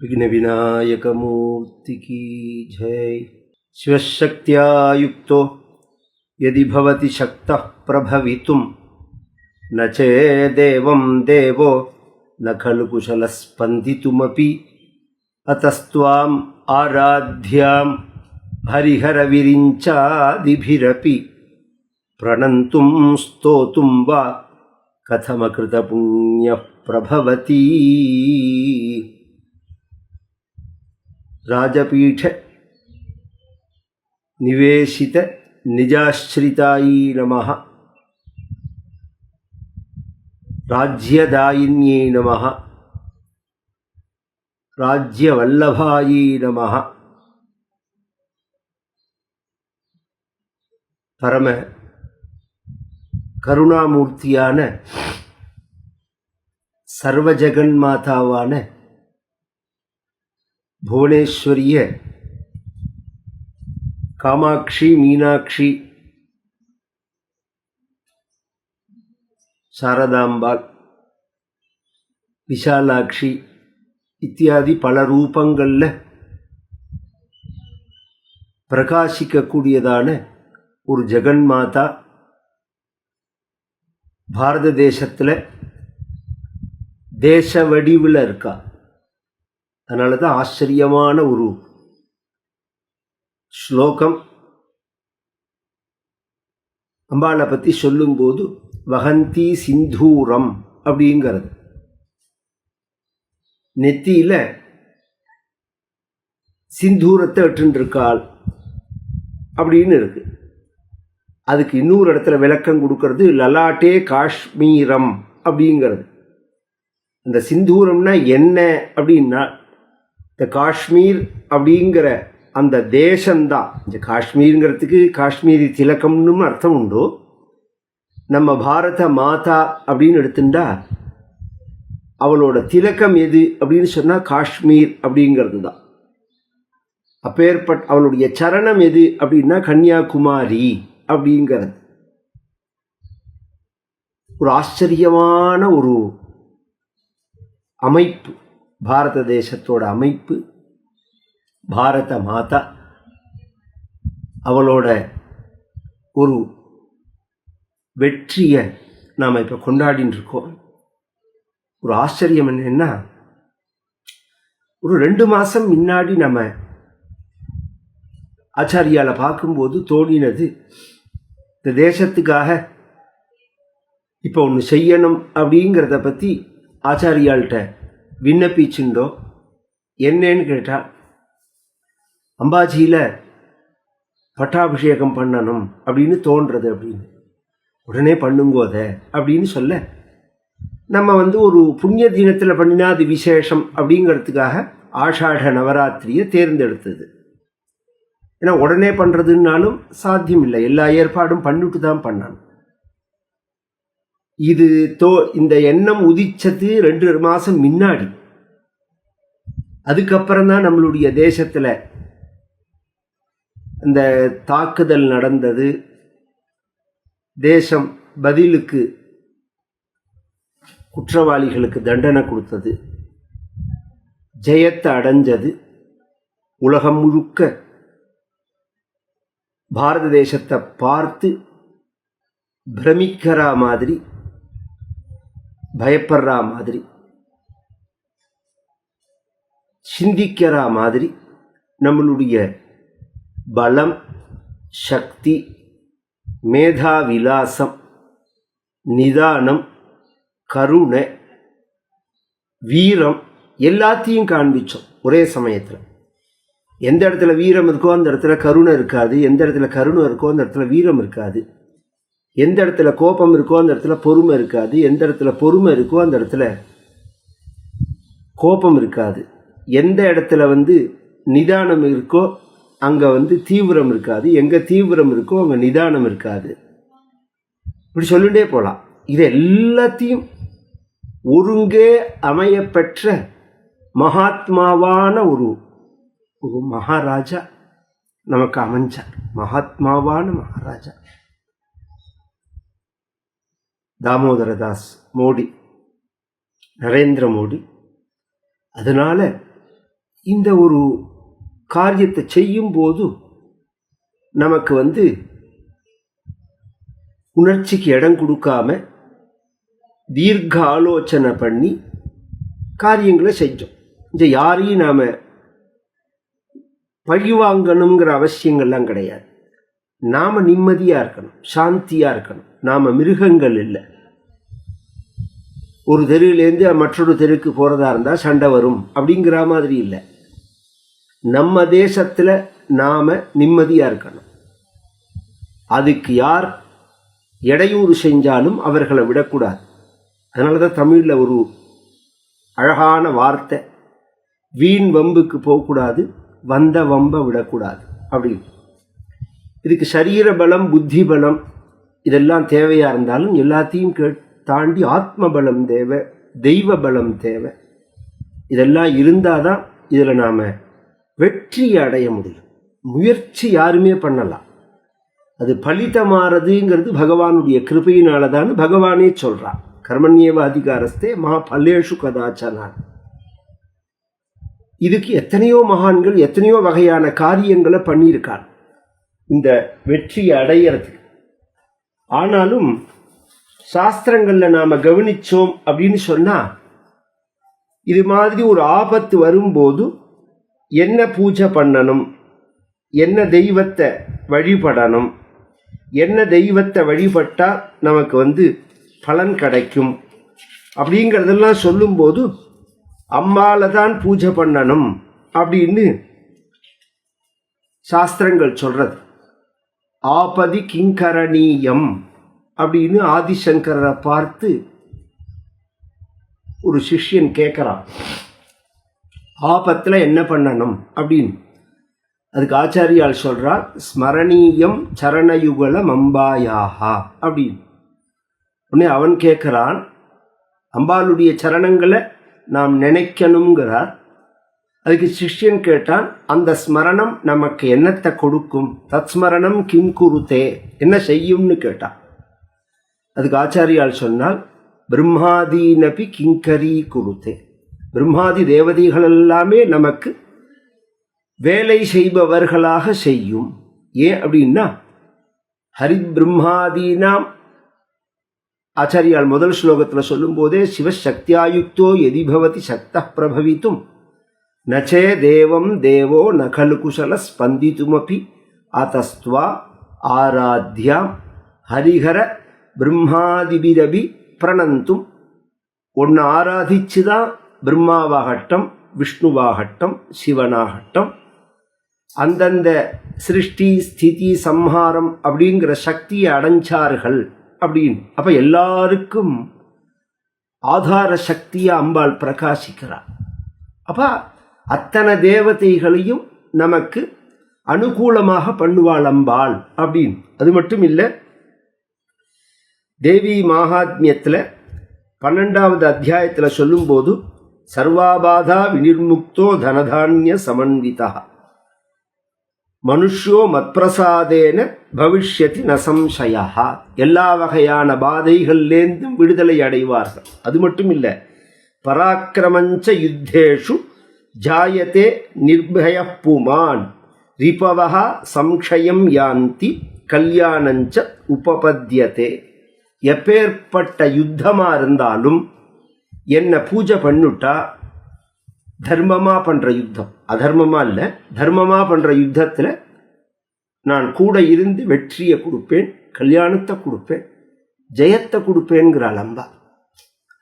విఘ్న వినాయకమూర్తికి జై శివశక్త్యాయుక్తో యది భవతి శక్త ప్రభవితుం నేదేవం దేవో నలు కుశలస్పందితుమీ అతస్వాం ఆరాధ్యాం హరిహర విరించాదిభిరపి ప్రణంతుం స్తోతుం వా కథమకృతపుణ్య ప్రభవతీ ರಾಜಪೀಠ ನಿವೇಶಿತ ನಿಜಾಶ್ರಿತಾಯಿ ನಮಃ. ರಾಜ್ಯದಾಯಿನ್ಯೈ ನಮಃ. ರಾಜ್ಯವಲ್ಲಭಾಯಿ ನಮಃ. பரம கருணாமூர்த்தியான சர்வஜகன் மாதாவான புவனேஸ்வரிய காமாட்சி மீனாட்சி சாரதாம்பாள் விசாலாட்சி இத்தியாதி பல ரூபங்களில் பிரகாசிக்கக்கூடியதான ஒரு ஜெகன்மாதா பாரத தேசத்தில் தேச வடிவில் இருக்கா. அதனால தான் ஆச்சரியமான ஒரு ஸ்லோகம். அம்பாளை பற்றி சொல்லும்போது வகந்தி சிந்தூரம் அப்படிங்கிறது. நெத்தியில் சிந்தூரத்தை இட்டுருக்காள் அப்படின்னு இருக்கு. அதுக்கு இன்னொரு இடத்துல விளக்கம் கொடுக்கறது லலாட்டே காஷ்மீரம் அப்படிங்கிறது. அந்த சிந்தூரம்னா என்ன அப்படின்னா இந்த காஷ்மீர் அப்படிங்கிற அந்த தேசம்தான். இந்த காஷ்மீருங்கிறதுக்கு காஷ்மீரி திலக்கம்னு அர்த்தம் உண்டு. நம்ம பாரத மாதா அப்படின்னு எடுத்துட்டா அவளோட திலக்கம் எது அப்படின்னு சொன்னால் காஷ்மீர் அப்படிங்கிறது தான் அப்பேற்பட் அவளுடைய சரணம் எது அப்படின்னா கன்னியாகுமாரி அப்படிங்கிறது. ஒரு ஆச்சரியமான ஒரு அமைப்பு. பாரத தேசத்தோட அமைப்பு பாரத மாதா அவளோட ஒரு வெற்றியை நாம் இப்போ கொண்டாடின்னு இருக்கோம். ஒரு ஆச்சரியம் என்னென்னா ஒரு ரெண்டு மாதம் முன்னாடி நம்ம ஆச்சாரியால பார்க்கும்போது தோணினது இந்த தேசத்துக்காக இப்போ ஒன்று செய்யணும் அப்படிங்கிறத பற்றி ஆச்சாரியாள்கிட்ட விண்ணப்பிச்சுண்டோ? என்னன்னு கேட்டால் அம்பாஜியில் பட்டாபிஷேகம் பண்ணணும் அப்படின்னு தோன்றது அப்படின்னு. உடனே பண்ணுங்கோத அப்படின்னு சொல்ல நம்ம வந்து ஒரு புண்ணிய தினத்தில் பண்ணினா அது விசேஷம் அப்படிங்கிறதுக்காக ஆஷாட நவராத்திரியை தேர்ந்தெடுத்தது. ஏன்னா உடனே பண்ணுறதுன்னாலும் சாத்தியம் இல்லை எல்லா ஏற்பாடும் பண்ணிட்டு தான் பண்ணணும். இது தோ இந்த எண்ணம் உதிச்சது ரெண்டு மாதம் முன்னாடி. அதுக்கப்புறம் தான் நம்மளுடைய தேசத்தில் இந்த தாக்குதல் நடந்தது. தேசம் பதிலுக்கு குற்றவாளிகளுக்கு தண்டனை கொடுத்தது. ஜெயத்தை அடைஞ்சது. உலகம் முழுக்க பாரத தேசத்தை பார்த்து பிரமிக்கிறா மாதிரி பயப்படுறா மாதிரி சிந்திக்கிறா மாதிரி நம்மளுடைய பலம் சக்தி மேதா விலாசம் நிதானம் கருணை வீரம் எல்லாத்தையும் காண்பிச்சோம் ஒரே சமயத்தில். எந்த இடத்துல வீரம் இருக்கோ அந்த இடத்துல கருணை இருக்காது எந்த இடத்துல கருணை இருக்கோ அந்த இடத்துல வீரம் இருக்காது. எந்த இடத்துல கோபம் இருக்கோ அந்த இடத்துல பொறுமை இருக்காது. எந்த இடத்துல பொறுமை இருக்கோ அந்த இடத்துல கோபம் இருக்காது. எந்த இடத்துல வந்து நிதானம் இருக்கோ அங்கே வந்து தீவிரம் இருக்காது. எங்கே தீவிரம் இருக்கோ அங்கே நிதானம் இருக்காது. இப்படி சொல்லிகிட்டே போகலாம் இது எல்லாத்தையும் ஒருங்கே அமையப்பெற்ற மகாத்மாவான ஒரு ஒரு மகாராஜா நமக்கு அமைஞ்சார். மகாத்மாவான மகாராஜா. தாமோதரதாஸ் மோடி நரேந்திர மோடி. அதனால் இந்த ஒரு காரியத்தை செய்யும்போது நமக்கு வந்து உணர்ச்சிக்கு இடம் கொடுக்காம தீர்க்க ஆலோசனை பண்ணி காரியங்களை செஞ்சோம். இந்த யாரையும் நாம் பழிவாங்கணுங்கிற அவசியங்கள்லாம் கிடையாது. நாம் நிம்மதியாக இருக்கணும் சாந்தியாக இருக்கணும். நாம் மிருகங்கள் இல்லை. ஒரு தெருவிலேருந்து மற்றொரு தெருக்கு போகிறதா இருந்தால் சண்டை வரும் அப்படிங்கிற மாதிரி இல்லை. நம்ம தேசத்தில் நாம் நிம்மதியாக இருக்கணும். அதுக்கு யார் இடையூறு செஞ்சாலும் அவர்களை விடக்கூடாது. அதனால தான் தமிழில் ஒரு அழகான வார்த்தை வீண் வம்புக்கு போகக்கூடாது வந்த வம்பை விடக்கூடாது. அப்படின்னு இதுக்கு சரீர பலம் புத்தி பலம் இதெல்லாம் தேவையாக இருந்தாலும் எல்லாத்தையும் கே தாண்டி ஆத்ம பலம் தேவை தெய்வ பலம் தேவை. இதெல்லாம் இருந்தால் தான் இதில் நாம் வெற்றி அடைய முடியும். முயற்சி யாருமே பண்ணலாம். அது பலிதமாறதுங்கிறது பகவானுடைய கிருபையினால தான் பகவானே சொல்கிறான் கர்மண்யேவ அதிகாரஸ்தே மா பல்லேஷு கதாச்சனான் இதுக்கு எத்தனையோ மகான்கள் எத்தனையோ வகையான காரியங்களை பண்ணியிருக்கான் இந்த வெற்றியை அடையிறதுக்கு. ஆனாலும் சாஸ்திரங்களில் நாம் கவனித்தோம் அப்படின்னு சொன்னால் இது மாதிரி ஒரு ஆபத்து வரும்போது என்ன பூஜை பண்ணணும்? என்ன தெய்வத்தை வழிபடணும்? என்ன தெய்வத்தை வழிபட்டால் நமக்கு வந்து பலன் கிடைக்கும்? அப்படிங்கிறதெல்லாம் சொல்லும்போது அம்மாவில் தான் பூஜை பண்ணணும் அப்படின்னு சாஸ்திரங்கள் சொல்கிறது ஆபதி கிங்கரணீயம் அப்படின்னு ஆதிசங்கரை பார்த்து ஒரு சிஷ்யன் கேட்குறான் ஆபத்தில் என்ன பண்ணணும் அப்படின்னு. அதுக்கு ஆச்சாரியால் சொல்றார் ஸ்மரணீயம் சரணயுகல மம்பாயாஹா அப்படின்னு. உடனே அவன் கேட்குறான் அம்பாளுடைய சரணங்களை நாம் நினைக்கணுங்கிறார் அதுக்கு சிஷ்யன் கேட்டான் அந்த ஸ்மரணம் நமக்கு என்னத்தை கொடுக்கும்? தத்ஸ்மரணம் கிம் குருத்தே என்ன செய்யும்னு கேட்டான். அதுக்கு ஆச்சாரியால் சொன்னால் பிரம்மாதீனபி கிங்கரி குருத்தே. பிரம்மாதி தேவதைகள் எல்லாமே நமக்கு வேலை செய்பவர்களாக செய்யும். ஏன் அப்படின்னா ஹரிபிரம்மாதீனாம் ஆச்சாரியால் முதல் ஸ்லோகத்தில் சொல்லும்போதே சிவசக்தியாயுக்தோ எதிபவதி சக்த பிரபவித்தும் நச்சே தேவம் தேவோ ந கலு குசல ஸ்பந்தித்துமப்பி அத்தஸ்துவா ஆராத்யாம் ஹரிஹர பிரம்மாதிபிரபி பிரணந்தும். ஒன்று ஆராதிச்சு தான் பிரம்மாவாகட்டம் விஷ்ணுவாகட்டம் சிவனாகட்டம். அந்தந்த சிருஷ்டி ஸ்திதி சம்ஹாரம் அப்படிங்கிற சக்தியை அடைஞ்சார்கள் அப்படின்னு. அப்போ எல்லாருக்கும் ஆதார சக்தியை அம்பாள் பிரகாசிக்கிறார் அப்ப அத்தனை தேவதைகளையும் நமக்கு அனுகூலமாக பண்ணுவாள் அம்பாள் அப்படின்னு. அது மட்டும் இல்லை தேவி மகாத்மியத்தில் பன்னெண்டாவது அத்தியாயத்தில் சொல்லும்போது சர்வாபாதா வினிர்முக்தோ தனதானிய சமன்விதா. மனுஷோ மத்பிரசாதேன பவிஷ்யதி நசம்சயா எல்லா வகையான பாதைகள்லேருந்தும் விடுதலை அடைவார்கள். அது மட்டும் இல்லை பராக்கிரமஞ்ச யுத்தேஷு ஜாயத்தே நிர்பய புமான் ரிபவா சம்ஷயம் யாந்தி கல்யாணஞ்ச உபபத்தியதே எப்பேற்பட்ட யுத்தமாக இருந்தாலும் என்னை பூஜை பண்ணுட்டா தர்மமாக பண்ணுற யுத்தம். அதர்மமாக இல்லை தர்மமாக பண்ணுற யுத்தத்தில் நான் கூட இருந்து வெற்றியை கொடுப்பேன் கல்யாணத்தை கொடுப்பேன் ஜெயத்தை கொடுப்பேன்கிறாள் அம்பா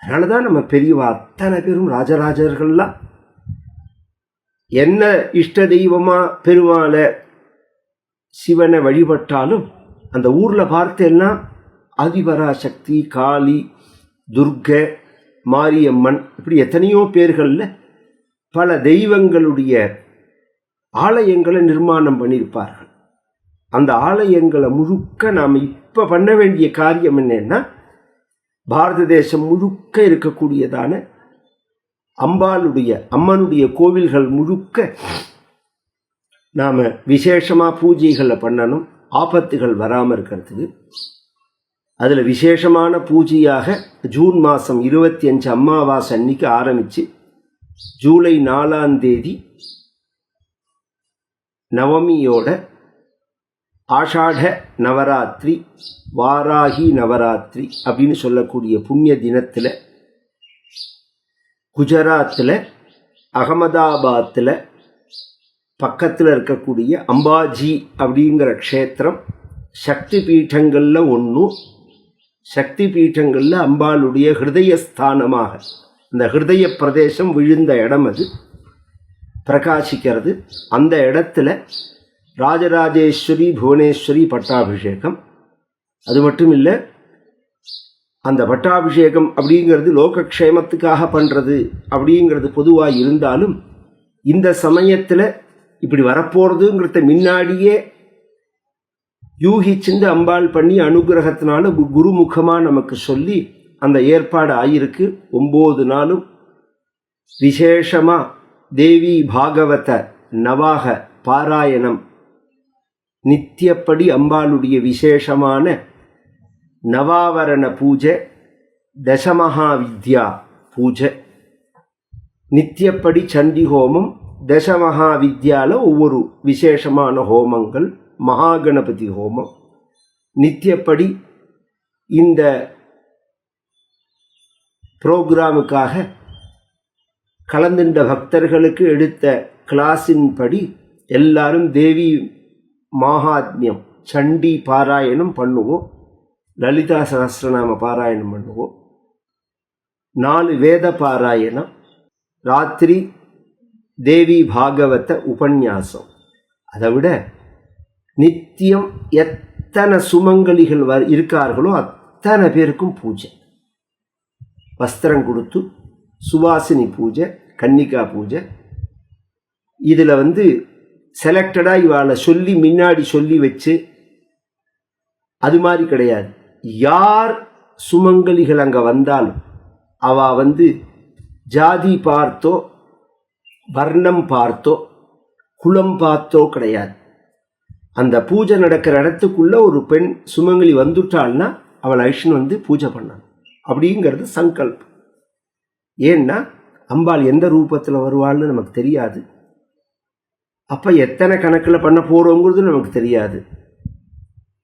அதனால தான் நம்ம பெரியவா அத்தனை பேரும் ராஜராஜர்கள்லாம் என்ன இஷ்ட தெய்வமா பெருமாளை சிவனை வழிபட்டாலும் அந்த ஊரில் பார்த்தேன்னா ஆதிபராசக்தி காளி துர்க மாரியம்மன் இப்படி எத்தனையோ பேர்களில் பல தெய்வங்களுடைய ஆலயங்களை நிர்மாணம் பண்ணியிருப்பார்கள். அந்த ஆலயங்களை முழுக்க நாம் இப்போ பண்ண வேண்டிய காரியம் என்னன்னா பாரத தேசம் முழுக்க இருக்கக்கூடியதான அம்பாளுடைய அம்மனுடைய கோவில்கள் முழுக்க நாம் விசேஷமாக பூஜைகளை பண்ணணும் ஆபத்துகள் வராமல் இருக்கிறதுக்கு. அதில் விசேஷமான பூஜையாக ஜூன் மாதம் இருபத்தி அஞ்சு அம்மாவாசை அன்னைக்கு ஆரம்பித்து ஜூலை நாலாம் தேதி நவமியோட ஆஷாட நவராத்திரி வாராகி நவராத்திரி அப்படின்னு சொல்லக்கூடிய புண்ணிய தினத்தில் குஜராத்தில் அகமதாபாத்தில் பக்கத்தில் இருக்கக்கூடிய அம்பாஜி அப்படிங்கிற க்ஷேத்திரம் சக்தி பீட்டங்களில் ஒன்றும் சக்தி பீட்டங்களில் அம்பாளுடைய ஹிருதயஸ்தானமாக இந்த ஹிருதய பிரதேசம் விழுந்த இடம் அது. பிரகாசிக்கிறது. அந்த இடத்துல ராஜராஜேஸ்வரி புவனேஸ்வரி பட்டாபிஷேகம். அது மட்டும் இல்லை அந்த பட்டாபிஷேகம் அப்படிங்கிறது லோகக்ஷேமத்துக்காக பண்ணுறது அப்படிங்கிறது பொதுவாக இருந்தாலும் இந்த சமயத்தில் இப்படி வரப்போகிறதுங்கிறத முன்னாடியே யூகிச்சிந்து அம்பாள் பண்ணி அனுகிரகத்தினால கு- குருமுகமாக நமக்கு சொல்லி அந்த ஏற்பாடு ஆயிருக்கு. ஒம்பது நாளும் விசேஷமாக தேவி பாகவத நவாக பாராயணம். நித்தியப்படி அம்பாளுடைய விசேஷமான நவாவரண பூஜை தசமகா வித்யா பூஜை. நித்தியப்படி சண்டி ஹோமம் தசமகா வித்யாவில் ஒவ்வொரு விசேஷமான ஹோமங்கள் மகாகணபதி ஹோமம். நித்தியப்படி இந்த புரோகிராமுக்காக கலந்துண்ட பக்தர்களுக்கு எடுத்த கிளாஸின் படி எல்லாரும் தேவி மாகாத்மியம் சண்டி பாராயணம் பண்ணுவோம். லலிதா சகசிரநாம பாராயணம் பண்ணுவோம். நாலு வேத பாராயணம் ராத்திரி தேவி பாகவத உபன்யாசம். அதை விட நித்தியம் எத்தனை சுமங்கலிகள் வ இருக்கார்களோ அத்தனை பேருக்கும் பூஜை. வஸ்திரம் கொடுத்து சுவாசினி பூஜை கன்னிகா பூஜை. இதில் வந்து செலக்டடாக இவாளை சொல்லி முன்னாடி சொல்லி வச்சு அது மாதிரி கிடையாது. யார் சுமங்கலிகள் அங்கே வந்தாலும் அவ வந்து ஜாதி பார்த்தோ வர்ணம் பார்த்தோ குலம் பார்த்தோ கிடையாது. அந்த பூஜை நடக்கிற இடத்துக்குள்ள ஒரு பெண் சுமங்கலி வந்துட்டாள்னா அவள் ஐஷன் வந்து பூஜை பண்ணான். அப்படிங்கிறது சங்கல்பம். ஏன்னா அம்பாள் எந்த ரூபத்தில் வருவாள்னு நமக்கு தெரியாது. அப்போ எத்தனை கணக்கில் பண்ண போகிறோங்கிறது நமக்கு தெரியாது.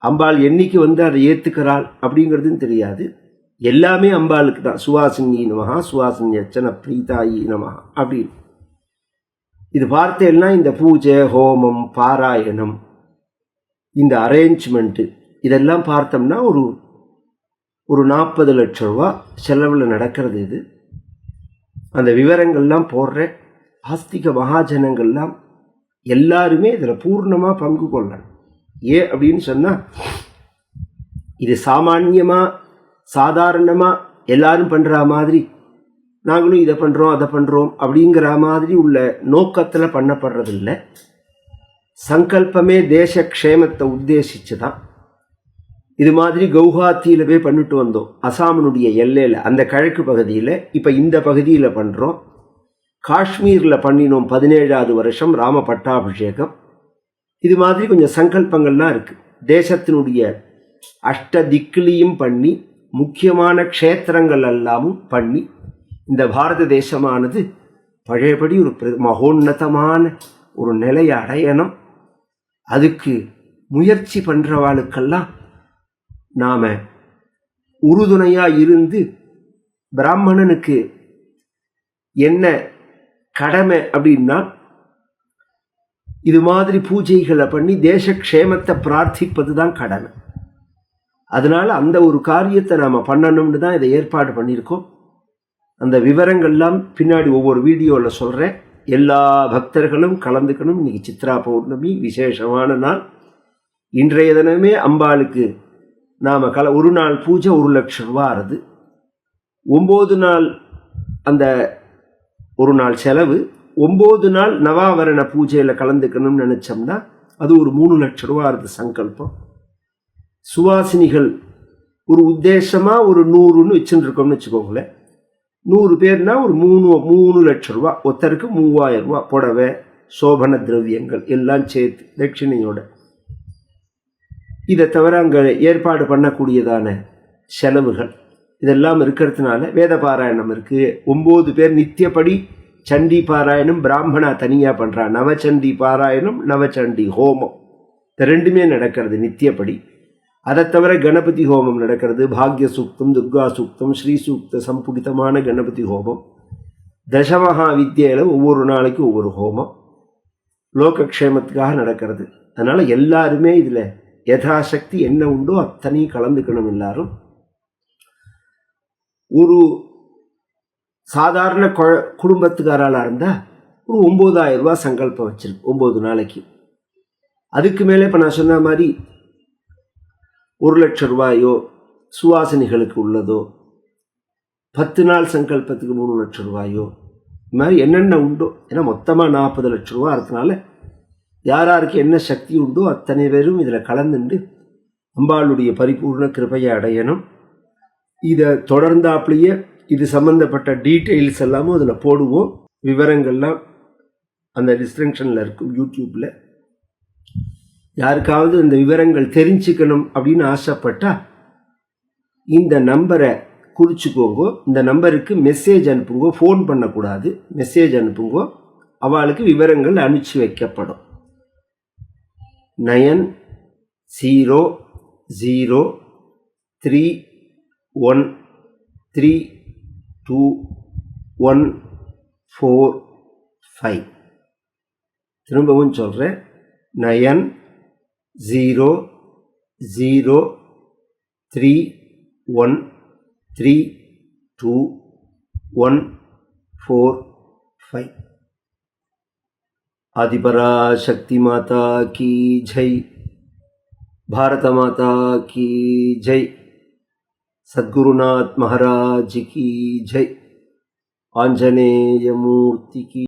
அம்பாள் என்னைக்கு வந்து அதை ஏற்றுக்கிறாள் அப்படிங்கிறதும் தெரியாது. எல்லாமே அம்பாளுக்கு தான். சுவாசினி நமகா சுவாசினி அச்சன பிரீதாயி நமகா அப்படின்னு. இது பார்த்தேன்னா இந்த பூஜை ஹோமம் பாராயணம் இந்த அரேஞ்ச்மெண்ட்டு இதெல்லாம் பார்த்தோம்னா ஒரு ஒரு நாற்பது லட்ச ரூபா செலவில் நடக்கிறது இது. அந்த விவரங்கள்லாம் போடுற ஆஸ்திக மகாஜனங்கள்லாம் எல்லாருமே இதில் பூர்ணமாக பங்கு கொள்ளணும். ஏன் அப்படின்னு சொன்னால் இது சாமான்யமாக சாதாரணமாக எல்லாரும் பண்ணுற மாதிரி நாங்களும் இதை பண்ணுறோம் அதை பண்ணுறோம் அப்படிங்கிற மாதிரி உள்ள நோக்கத்தில் பண்ணப்படுறதில்ல. சங்கல்பமே தேச க்ஷேமத்தை உத்தேசித்து தான் இது மாதிரி கவுஹாத்தியில் போய் பண்ணிட்டு வந்தோம். அசாமினுடைய எல்லையில் அந்த கிழக்கு பகுதியில். இப்போ இந்த பகுதியில் பண்ணுறோம் காஷ்மீரில் பண்ணினோம் பதினேழாவது வருஷம் ராம பட்டாபிஷேகம். இது மாதிரி கொஞ்சம் சங்கல்பங்கள்லாம் இருக்குது தேசத்தினுடைய அஷ்ட திக்கிலியும் பண்ணி முக்கியமான க்ஷேத்திரங்கள் எல்லாமும் பண்ணி இந்த பாரத தேசமானது பழையபடி ஒரு பிர- மகோன்னதமான ஒரு நிலையை அடையணும். அதுக்கு முயற்சி பண்ணுறவாளுக்கெல்லாம் நாம் உறுதுணையாக இருந்து பிராமணனுக்கு என்ன கடமை அப்படின்னா இது மாதிரி பூஜைகளை பண்ணி தேச க்ஷேமத்தை பிரார்த்திப்பது தான் கடன் அதனால் அந்த ஒரு காரியத்தை நாம் பண்ணணும்னு தான் இதை ஏற்பாடு பண்ணியிருக்கோம். அந்த விவரங்கள்லாம் பின்னாடி ஒவ்வொரு வீடியோவில் சொல்கிறேன் எல்லா பக்தர்களும் கலந்துக்கணும். இன்றைக்கி சித்ரா பௌர்ணமி விசேஷமான நாள். இன்றைய தினமே அம்பாளுக்கு நாம் கல ஒரு நாள் பூஜை ஒரு லட்சம் ரூபா ஆறுது. ஒம்பது நாள் அந்த ஒரு நாள் செலவு ஒம்பது நாள் நவாவரண பூஜையில் கலந்துக்கணும்னு நினச்சோம்னா அது ஒரு மூணு லட்ச ரூபா ஆறுது சங்கல்பம். சுவாசினிகள் ஒரு உத்தேசமாக ஒரு நூறுன்னு வச்சுருக்கோம்னு வச்சுக்கோங்களேன். நூறு பேர்னா ஒரு மூணு மூணு லட்ச ரூபா. ஒருத்தருக்கு மூவாயிரம் ரூபா புடவை சோபன திரவியங்கள் எல்லாம் சேர்த்து தட்சிணையோட. இதை தவிர அங்கே ஏற்பாடு பண்ணக்கூடியதான செலவுகள். இதெல்லாம் இருக்கிறதுனால வேத பாராயணம் இருக்குது ஒம்பது பேர் நித்தியப்படி சண்டி பாராயணம் பிராமணா தனியாக பண்ணுறா நவச்சண்டி பாராயணம் நவச்சண்டி ஹோமம். இந்த ரெண்டுமே நடக்கிறது நித்தியப்படி. அதை தவிர கணபதி ஹோமம் நடக்கிறது. பாக்ய சூக்தம் துர்கா சூக்தம் ஸ்ரீ சூக்த சம்புடிதமான கணபதி ஹோமம். தசமகா வித்தியில் ஒவ்வொரு நாளைக்கு ஒவ்வொரு ஹோமம். லோகக்ஷேமத்துக்காக நடக்கிறது. அதனால் எல்லாருமே இதில் யதாசக்தி என்ன உண்டோ அத்தனையும் கலந்துக்கணும் எல்லாரும். ஒரு சாதாரண கொ குடும்பத்துக்காராளாக இருந்தால் ஒரு ஒம்பதாயிரம் ரூபாய் சங்கல்பம் வச்சிருக்கு ஒம்பது நாளைக்கு. அதுக்கு மேலே இப்போ நான் சொன்ன மாதிரி ஒரு லட்சம் ரூபாயோ சுவாசனைகளுக்கு உள்ளதோ பத்து நாள் சங்கல்பத்துக்கு மூணு லட்சம் ரூபாயோ இது மாதிரி என்னென்ன உண்டோ ஏன்னா மொத்தமாக நாற்பது லட்சம் ரூபா இருக்கனால யார் யாருக்கு என்ன சக்தி உண்டோ அத்தனை பேரும் இதில் கலந்துண்டு அம்பாளுடைய பரிபூர்ண கிருபையை அடையணும். இதை தொடர்ந்தாப்புலேயே இது சம்மந்தப்பட்ட டீட்டெயில்ஸ் எல்லாமும் அதில் போடுவோம். விவரங்கள்லாம் அந்த டிஸ்கிரிப்ஷனில் இருக்கும் யூடியூப்பில் யாருக்காவது இந்த விவரங்கள் தெரிஞ்சுக்கணும் அப்படின்னு ஆசைப்பட்டா இந்த நம்பரை குறிச்சிக்கோங்க இந்த நம்பருக்கு மெசேஜ் அனுப்புங்க ஃபோன் பண்ணக்கூடாது மெசேஜ் அனுப்புங்க அவளுக்கு விவரங்கள் அனுப்பிச்சி வைக்கப்படும். Nine zero zero three one three two one four five திரும்பவும் சொல்கிறேன் nine zero zero three one three two one four five Adiparashakti माता की जय भारत माता की जय सद्गुरुनाथ महाराज की जय। आंजनेय मूर्ति की